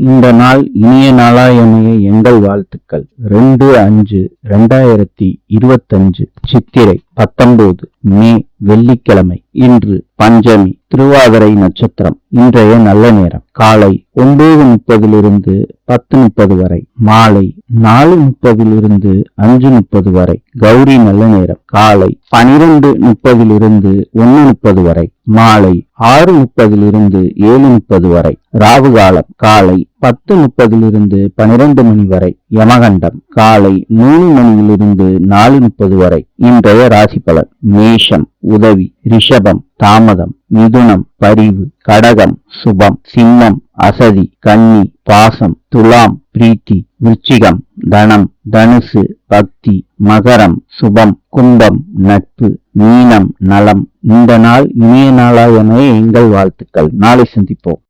இந்த நாள் இனிய நாளாயமைய எங்கள் வாழ்த்துக்கள். ரெண்டு அஞ்சு ரெண்டாயிரத்தி இருபத்தஞ்சு சித்திரை பத்தொன்பது மே வெள்ளிக்கிழமை இன்று பஞ்சமி திருவாதிரை நட்சத்திரம். இன்றைய நல்ல நேரம். காலை ஒன்பது முப்பதிலிருந்து பத்து முப்பது வரை. மாலை நாலு முப்பதிலிருந்து அஞ்சு முப்பது வரை. கௌரி நல்ல நேரம். காலை பனிரெண்டு முப்பதிலிருந்து ஒன்னு முப்பது வரை. மாலை ஆறு முப்பதிலிருந்து ஏழு முப்பது வரை. ராகு காலம். காலை பத்து முப்பதிலிருந்து பனிரெண்டு மணி வரை யமகண்டம் காலை மூணு மணியிலிருந்து நாலு முப்பது வரை இன்றைய ராசி பலன். மேஷம் உதவி ரிஷபம் தாமதம் மிதுனம் பரிவு கடகம் சுபம் சிம்மம் அசதி கன்னி பாசம் துலாம் பிரீத்தி விருச்சிகம் தனம் தனுசு பக்தி மகரம் சுபம் கும்பம் நட்பு மீனம் நலம். இந்த நாள் இனிய நாளாக எங்கள் வாழ்த்துக்கள். நாளை சந்திப்போம்.